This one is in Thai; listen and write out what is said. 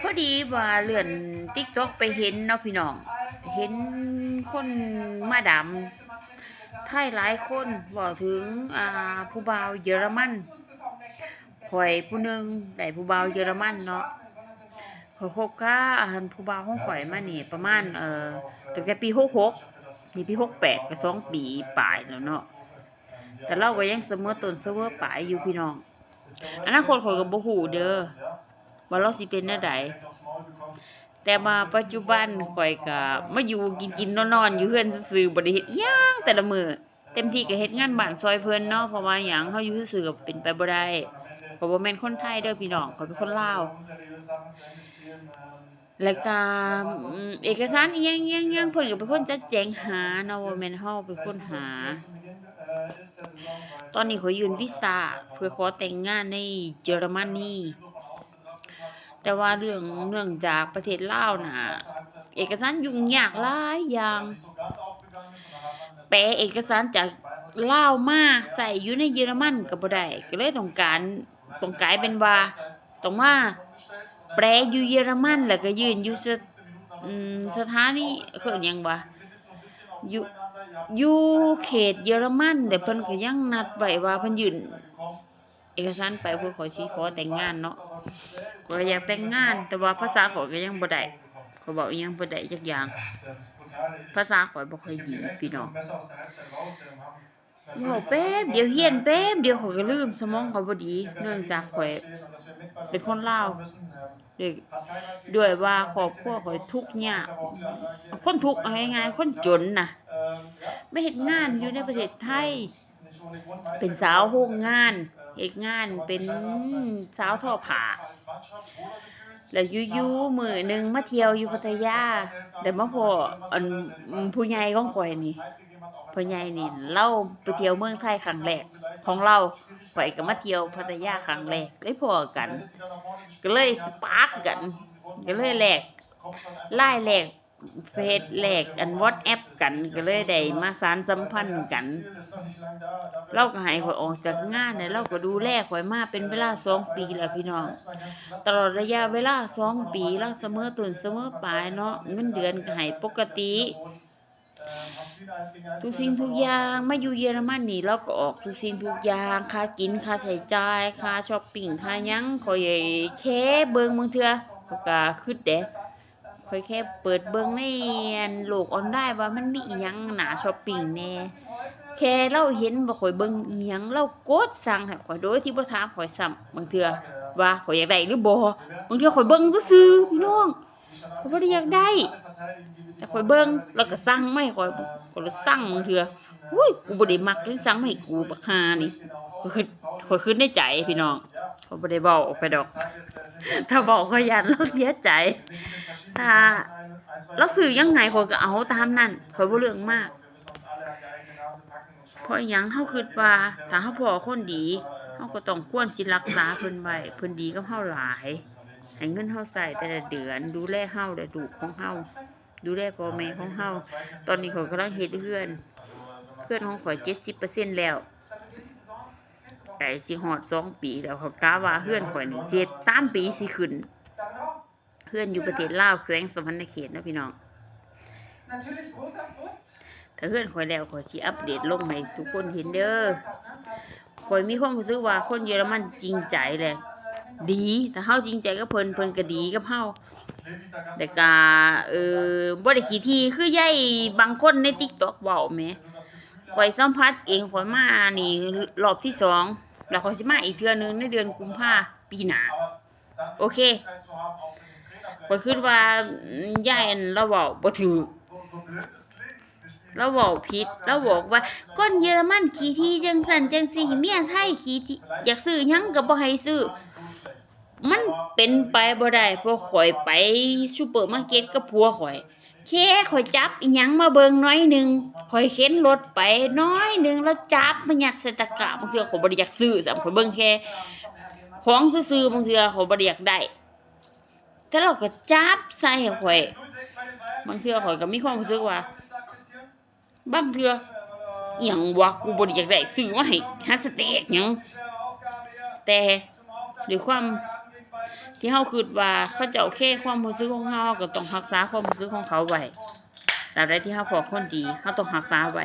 พอดีว่าเลื่อน TikTok ไปเห็นเนาะพี่น้อง เห็นคนมาดำไทยหลายคนบอกถึงอ่าผู้บ่าวเยอรมันข่อยผู้หนึงได้ผู้บ่าวเยอรมันเนาะข่อยคบกับอันผู้บ่าวของข่อยมานี่ประมาณเอ่อตั้งแต่ปี66นี่ปี68ก็สองปีปลายแล้วเนาะแต่เราก็ยังเสมอต้นเสมอปลายอยู่พี่น้องอนาคตข่อยก็บ่ฮู้เด้อ ว่าเราสิเป็นแนวใดแต่มาปัจจุบันข่อยก็มาอยู่กินกินนอนนอนๆอยู่เฮือนซื่อๆบ่ได้เฮ็ดหยังแต่ละมือเต็มที่ก็เฮ็ดงานบ้านซอยเพิ่นเนาะเพราะว่าหยังเฮาอยู่ซื่อๆก็เป็นไปบ่ได้เพราะบ่แม่นคนไทยเด้อพี่น้องเขาเป็นคนลาวแล้วก็เอกสารอีหยังๆๆเพิ่นก็เป็นคนจัดแจงหาเนาะบ่แม่นเฮาเป็นคนหา ตอนนี้เขายืนวีซ่าเพื่อขอแต่งงานในเยอรมนี แต่ว่าเรื่องเนื่องจากประเทศลาวน่ะ เอกสารยุ่งยากหลายอย่าง แปลเอกสารจากลาวมาใส่อยู่ในเยอรมันก็บ่ได้ก็เลยต้องการต้องกลายเป็นว่าต้องมาแปลอยู่เยอรมันแล้วก็ยืนอยู่สถสถานีเขาเรียกยังวะอยู่อยู่เขตเยอรมันแต่เพิ่นก็ยังนัดไว้ว่าเพิ่นยืนเอกสารไปเพื่อขอชี้ขอแต่งงานเนาะ ก็อยากแต่งงาน แต่ว่าภาษาเขาก็ยังบ่ได้เขาบอกยังบ่ได้จักอย่าง ภาษาข่อยบ่ค่อยดีพี่น้องเว้าแป๊บเดี๋ยวเฮียนแป๊บเดี๋ยวข่อยก็ลืมสมองข่อยบ่ดี เนื่องจากข่อยเป็นคนลาวด้วยด้วยว่าครอบครัวข่อยทุกข์ยากคนทุกข์เอาง่ายๆคนจนน่ะไม่เฮ็ดงานอยู่ในประเทศไทย เป็นสาวโรงงานเฮ็ดงานเป็นสาวทอผ้า แล้วยูยูมือหนึงมาเที่ยวอยู่พัทยาแล้วมาพออันผู้ใหญ่ของข่อยนี่ผู้ใหญ่นี่เล่าไปเที่ยวเมืองไทยครั้งแรกของเราข่อยก็มาเที่ยวพัทยาครั้งแรกเลยพอกัน ก็เลยสปาร์กกัน ก็เลยแหลกไล่แหลก เฟซแลกอันวอทแอปกันก็เลยได้มาสานสัมพันธ์กัน เราก็ให้ข่อยออกจากงานเนี่ยเราก็ดูแลข่อยมาเป็นเวลาสองปีแล้วพี่น้อง ตลอดระยะเวลาสองปีเราเสมอต้นเสมอปลายเนาะเงินเดือนก็ให้ปกติทุกสิ่งทุกอย่างมาอยู่เยอรมันนี่เราก็ออกทุกสิ่งทุกอย่างค่ากินค่าใช้จ่ายค่าช้อปปิ้งค่ายังข่อยแค่เบิงบางเทื่อข้อยก็คิดเด้ ข่อยแค่เปิดเบิ่งในนโลกออนไลน์ว่ามันมีอีหยังหนาช้อปปิ้งแน่แค่เราเห็นว่าข่อยเบิ่งอีหยังเรากดสั่งให้ข่อยโดยที่บ่ถามข่อยซ้ำบางเทื่อว่าข่อยอยากได้หรือบ่บางเทื่อข่อยเบิ่งซื่อๆพี่น้องข่อยบ่ได้อยากได้ แต่ข่อยเบิ่งแล้วก็สั่งมาให้ข่อยข่อยเลยสั่งบางเทื่ออุ้ยกูบ่ได้มักเลยสั่งมาให้กูบักหานี่ข่อยคิดข่อยคิดในใจพี่น้องข่อยบ่ได้เว้าออกไปดอก ถ้าเว้าข่อยยันเราเสียใจ ถ้าเราซื้อยังไงข่อยก็เอาตามนั้นข่อยบ่เรื่องมาก เพราะหยังเฮาคิดว่าถ้าเฮาพอคนดีเฮาก็ต้องควรสิรักษาเพิ่นไว้เพิ่นดีกับเฮาหลายให้เงินเฮาใช้แต่ละเดือน ดูแลเฮาและลูกของเฮาดูแลพ่อแม่ของเฮาตอนนี้ข่อยกำลังเฮ็ดเฮือนเพื่อนของข่อย70%แล้วไก่สิฮอด2ปีแล้วเขากะว่าเฮือนข่อยนี่สิเฮ็ด3ปีสิขึ้น เฮือนอยู่ประเทศลาวแขวงสวรรณเขตนะพี่น้องถ้าเฮือนข่อยแล้วข่อยสิอัปเดตลงให้ทุกคนเห็นเด้อข่อยมีความรู้สึกว่าคนเยอรมันจริงใจแหละดีถ้าเฮาจริงใจกับเพิ่นเพิ่นก็ดีกับเฮาแต่ก็เออบ่ได้ขี้ทีคือยายบางคนใน TikTok เว้าแหมข่อยสัมผัสเองข่อยมานี่รอบที่สองแล้วข่อยสิมาอีกเทื่อนึงในเดือนกุมภาปีหน้าโอเค ข่อยคิดว่าอืมยายอันเราเว้าบ่ถูกเราเว้าผิดเราบอกว่าคนเยอรมันขี้ที่จังซั่นจังซี่เมียไทยขี้ทีอยากซื้อหยังก็บ่ให้ซื้อมันเป็นไปบ่ได้เพราะข่อยไปซูเปอร์มาร์เก็ตกับผัวข่อยแค่ข่อยจับอีหยังมาเบิ่งน้อยหนึ่งข่อยเข็นรถไปน้อยหนึ่งแล้วจับมายัดใส่ตะกร้าบางเทื่อข่อยบ่ได้อยากซื้อซ้ํข่อยเบิ่งแค่ของซื่อๆบางเทื่อข่อยบ่ได้อยากได้ แต่เราก็จับใส่ให้ข่อยบางเทื่อข่อยก็มีความรู้สึกว่าบางเทื่ออีหยังวะกูบ่ได้อยากได้ซื้อมาให้หาสเต็กหยังแต่ด้วยความที่เฮาคิดว่าเขาเจ้าแค่ความรู้สึกของเฮาก็ต้องรักษาความรู้สึกของเขาไว้ตราบใดที่เฮาพอคนดีเฮาต้องรักษาไว้